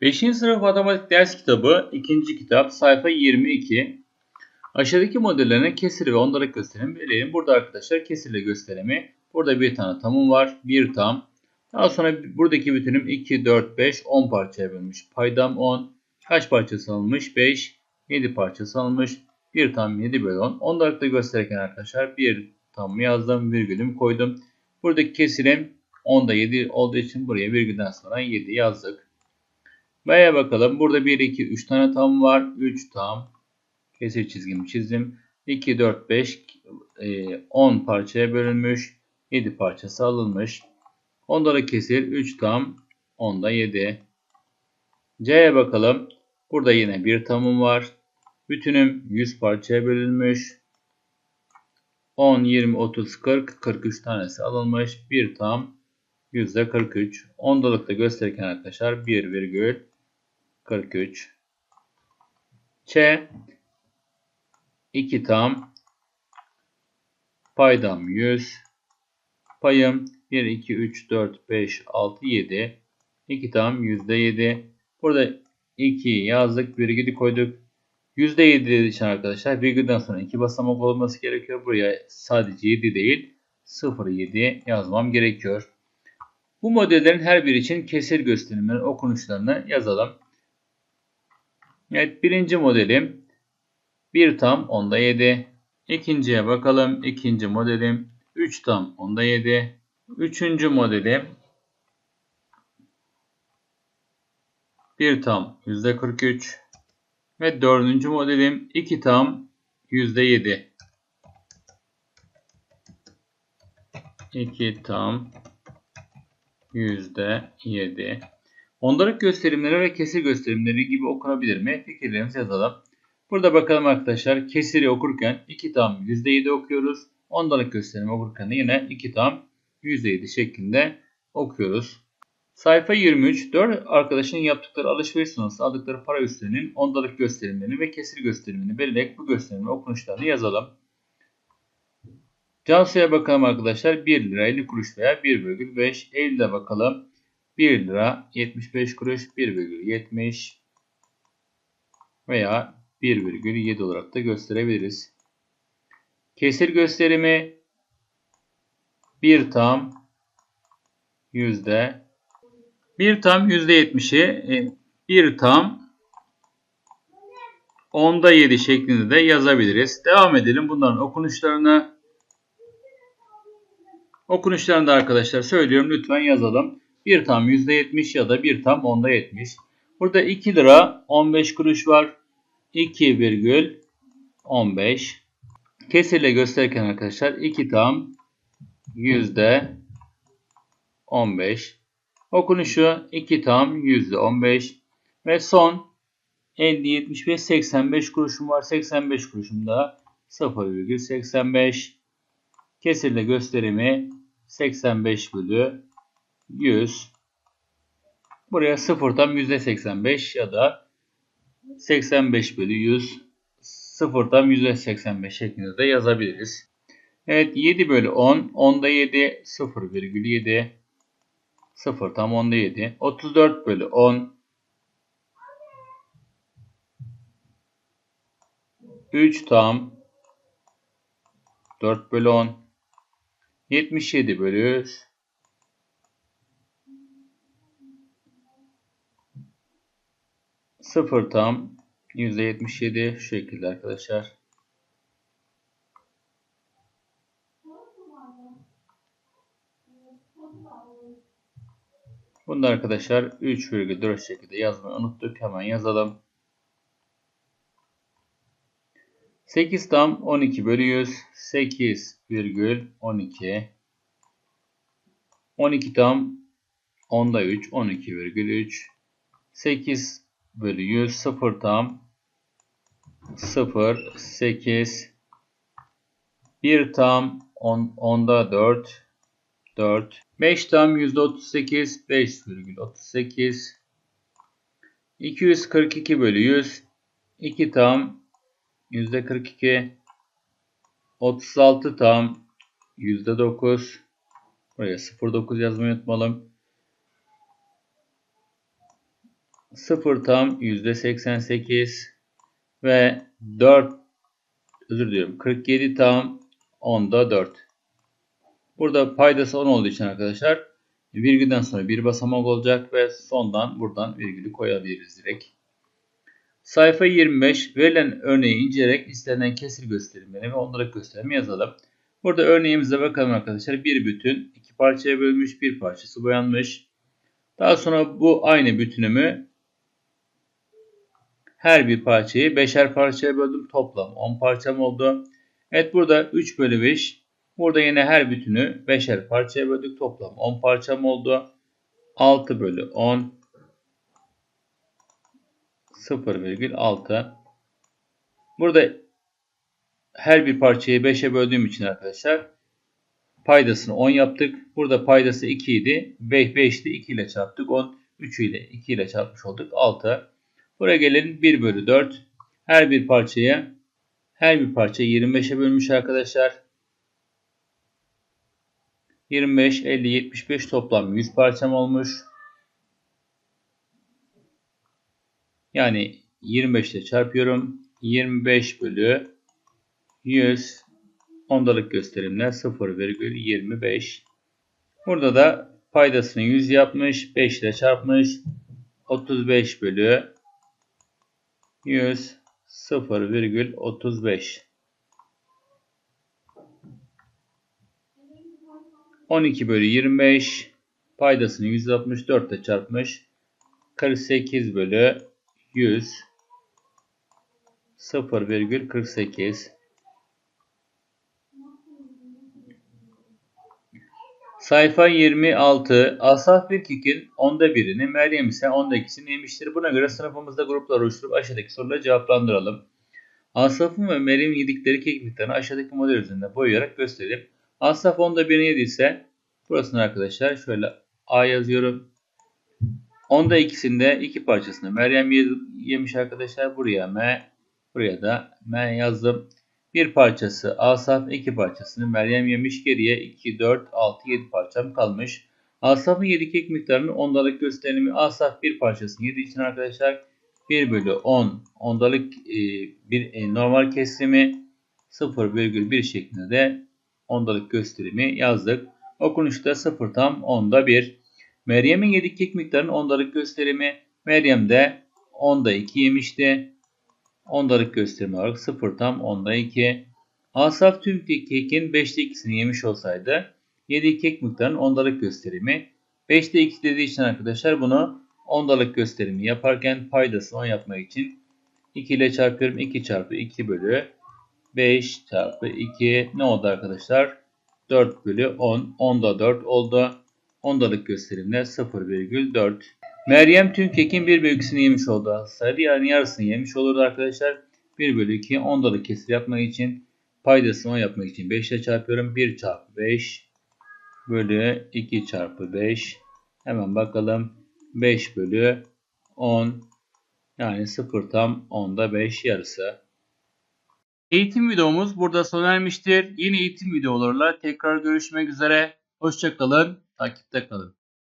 5. sınıf matematik ders kitabı 2. kitap sayfa 22. Aşağıdaki modellerine kesir ve ondalık gösterimi verelim. Burada arkadaşlar kesirle gösterimi. Burada bir tane tamım var. Bir tam. Daha sonra buradaki bütünüm 2, 4, 5, 10 parçaya bölünmüş. Paydam 10. Kaç parçası alınmış? 5. 7 parçası alınmış. Bir tam 7 bölü 10. Ondalıkta gösterirken arkadaşlar bir tam yazdım. Virgülümü koydum. Buradaki kesirim 10'da 7 olduğu için buraya virgülden sonra 7 yazdık. B'ye bakalım. Burada 1, 2, 3 tane tam var. 3 tam. Kesir çizgimi çizdim. 2, 4, 5, 10 parçaya bölünmüş. 7 parçası alınmış. Onları kesir. 3 tam. 10'da 7. C'ye bakalım. Burada yine bir tamım var. Bütünüm 100 parçaya bölünmüş. 10, 20, 30, 40, 43 tanesi alınmış. Bir tam %43. Ondalıkta gösterirken arkadaşlar 1 virgül 43. Ç. 2 tam. Paydam 100 payım 1 2 3 4 5 6 7 2 tam %7 burada 2 yazdık virgülü koyduk. %7 dediği için arkadaşlar virgülden sonra 2 basamak olması gerekiyor. Buraya sadece 7 değil 0,7 yazmam gerekiyor. Bu modellerin her biri için kesir gösterimleri okunuşlarını yazalım. Evet birinci modelim 1 tam onda 7. İkinciye bakalım. İkinci modelim 3 tam onda 7. Üçüncü modelim 1 tam yüzde 43. Ve dördüncü modelim 2 tam yüzde 7. 2 tam %7. Ondalık gösterimleri ve kesir gösterimleri gibi okunabilir mi? Fikirlerimizi yazalım. Burada bakalım arkadaşlar kesiri okurken 2 tam %7 okuyoruz. Ondalık gösterimi okurken yine 2 tam %7 şeklinde okuyoruz. Sayfa 23. 4 arkadaşın yaptıkları alışveriş sonrası aldıkları para üstlerinin ondalık gösterimlerini ve kesir gösterimini belirleyerek bu gösterimin okunuşlarını yazalım. Cansu'ya bakalım arkadaşlar. 1 lira 50 kuruş veya 1,5. Eylül'e bakalım. 1 lira 75 kuruş 1,70 veya 1,7 olarak da gösterebiliriz. Kesir gösterimi 1 tam yüzde 1 tam yüzde 70'i 1 tam onda 7 şeklinde de yazabiliriz. Devam edelim bunların okunuşlarına. Okunuşlarını da arkadaşlar söylüyorum. Lütfen yazalım. 1 tam %70 ya da 1 tam onda 70. Burada 2 lira 15 kuruş var. 2,15 Kesirle gösterirken arkadaşlar 2 tam yüzde 15 Okunuşu 2 tam yüzde 15 ve son 50, 75, 85 kuruşum var. 85 kuruşum da 0,85 Kesirle gösterimi 85 bölü 100. Buraya sıfırdan %85 ya da 85 bölü 100 sıfırdan %85 şeklinde de yazabiliriz. Evet 7 bölü 10. 10'da 7 0,7 0 tam 10'da 7. 34 bölü 10 3 tam 4 bölü 10 77 bölü 100 0 tam %77 şu şekilde arkadaşlar. Bunda arkadaşlar 3,4 şekilde yazmayı unuttuk. Hemen yazalım. 8 tam 12 bölü 100. 8 virgül 12. 12 tam 10'da 3. 12 virgül 3. 8 bölü 100. 0 tam 0. 8. 1 tam 10, 10'da 4. 4. 5 tam %38. 5 virgül 38. 242 bölü 100. 2 tam %42 36 tam %9 buraya 0.9 yazmayı unutmayalım. 0 tam %88 ve 4 özür diliyorum 47 tam onda 4. Burada paydası 10 olduğu için arkadaşlar virgülden sonra bir basamak olacak ve sondan buradan virgülü koyabiliriz direkt. Sayfa 25 verilen örneği inceleyerek istenen kesir gösterimleri ve onlara gösterimi yazalım. Burada örneğimize bakalım arkadaşlar. Bir bütün iki parçaya bölmüş, bir parçası boyanmış. Daha sonra bu aynı bütünümü her bir parçayı beşer parçaya böldüm. Toplam 10 parçam oldu. Evet burada 3 bölü 5. Burada yine her bütünü beşer parçaya böldük. Toplam 10 parçam oldu. 6 bölü 10 0,6 Burada her bir parçayı 5'e böldüğüm için arkadaşlar paydasını 10 yaptık. Burada paydası 2 idi. 5, 5'ti 2 ile çarptık. 10, 3 ile 2 ile çarpmış olduk. 6. Buraya gelin 1 bölü 4. Her bir parçaya her bir parçayı 25'e bölmüş arkadaşlar. 25, 50, 75 toplam 100 parçam olmuş. Yani 25 ile çarpıyorum. 25 bölü 100 ondalık gösterimle 0,25. Burada da paydasını 100 yapmış. 5 ile çarpmış. 35 bölü 100 0,35. 12 bölü 25 paydasını 164 ile çarpmış. 48 bölü 100 0,48 Sayfa 26 Asaf bir kekin onda birini Meryem ise onda ikisini yemiştir. Buna göre sınıfımızda gruplar oluşturup aşağıdaki soruları cevaplandıralım. Asaf'ın ve Meryem'in yedikleri kek miktarını aşağıdaki model üzerinde boyayarak gösterelim. Asaf onda birini yediyse burasını arkadaşlar şöyle A yazıyorum. Onda ikisinde iki parçasını Meryem yemiş arkadaşlar. Buraya M, buraya da M yazdım. Bir parçası Asaf, iki parçasını Meryem yemiş. Geriye 2, 4, 6, 7 parçam kalmış. Asaf'ın 7 kek miktarının ondalık gösterimi Asaf bir parçasını yediği için arkadaşlar 1 bölü 10 ondalık e, bir e, normal kesimi 0,1 şeklinde de ondalık gösterimi yazdık. Okunuşta 0 tam onda 1. Meryem'in yedik kek miktarının ondalık gösterimi Meryem de onda 2 yemişti. Ondalık gösterimi olarak 0 tam onda 2. Asaf tüm kekin 5'te 2'sini yemiş olsaydı yediği kek miktarının ondalık gösterimi 5'te 2 dediği için arkadaşlar bunu ondalık gösterimi yaparken paydasını 10 yapmak için 2 ile çarpıyorum. 2 çarpı 2 bölü 5 çarpı 2 ne oldu arkadaşlar? 4 bölü 10. 10'da 4 oldu. Ondalık gösterimle 0,4. Meryem tüm kekin 1 bölü 2'sini yemiş oldu. Sarı yani yarısını yemiş olurdu arkadaşlar. 1 bölü 2 ondalık kesir yapmak için paydasını 10 yapmak için 5 ile çarpıyorum. 1 çarpı 5 bölü 2 çarpı 5. Hemen bakalım. 5 bölü 10 yani 0 tam 10'da 5 yarısı. Eğitim videomuz burada sona ermiştir. Yeni eğitim videolarla tekrar görüşmek üzere. Hoşçakalın. Takipte kalın.